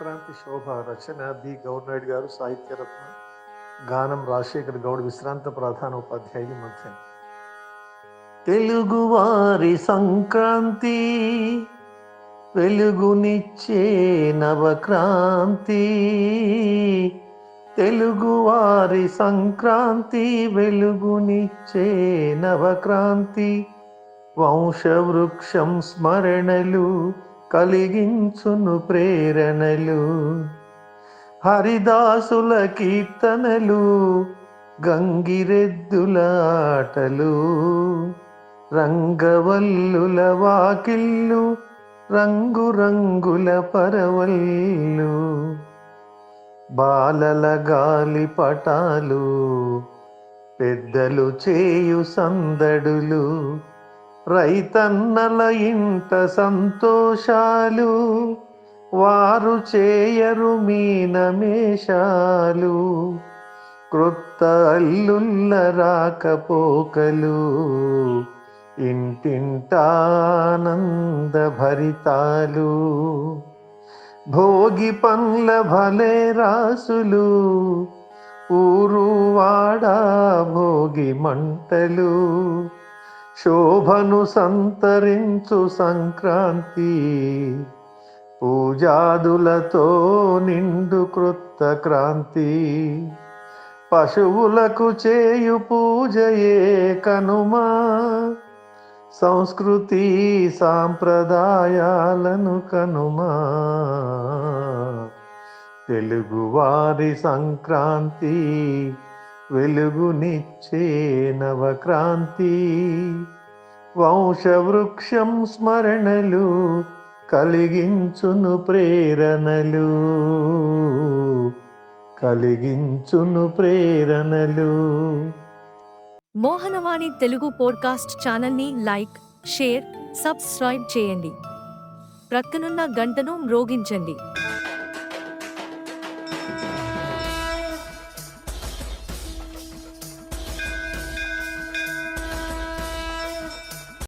శోభ రచన B Gournaidu గారు సాహిత్యరత్న గానం రాజశేఖర్ గౌడ్ విశ్రాంత ప్రధాన ఉపాధ్యాయులు మధ్య తెలుగువారి సంక్రాంతి వెలుగునిచ్చే నవక్రాంతి తెలుగువారి సంక్రాంతి వెలుగునిచ్చే నవక్రాంతి వంశవృక్షం స్మరణలు కలిగించును ప్రేరణలు హరిదాసుల కీర్తనలు గంగిరెద్దుల ఆటలు రంగవల్లుల వాకిళ్ళు రంగురంగుల పరవల్లు బాలల గాలి పటాలు పెద్దలు చేయు సందడులు రైతన్నల ఇంట సంతోషాలు వారు చేయరు మీనమేషాలు. క్రొత్త అల్లుల్ల రాకపోకలు ఇంటింటానంద భరితాలు. భోగి పండ్ల భలే రాసులు ఊరు వాడా భోగి మంటలు. శోభను సంతరించు సంక్రాంతి పూజాదులతో నిండు క్రొత్త క్రాంతి. పశువులకు చేయు పూజయే కనుమా? సంస్కృతి సాంప్రదాయాలను కనుమా? తెలుగువారి సంక్రాంతి వెలుగునిచ్చే నవక్రాంతి వంశవృక్షం స్మరణలు కలిగించును ప్రేరణలు. కలిగించును ప్రేరణలు. మోహనవాణి తెలుగు పోడ్కాస్ట్ ఛానల్ని లైక్ షేర్ సబ్స్క్రైబ్ చేయండి. ప్రక్కనున్న గంటను మ్రోగించండి.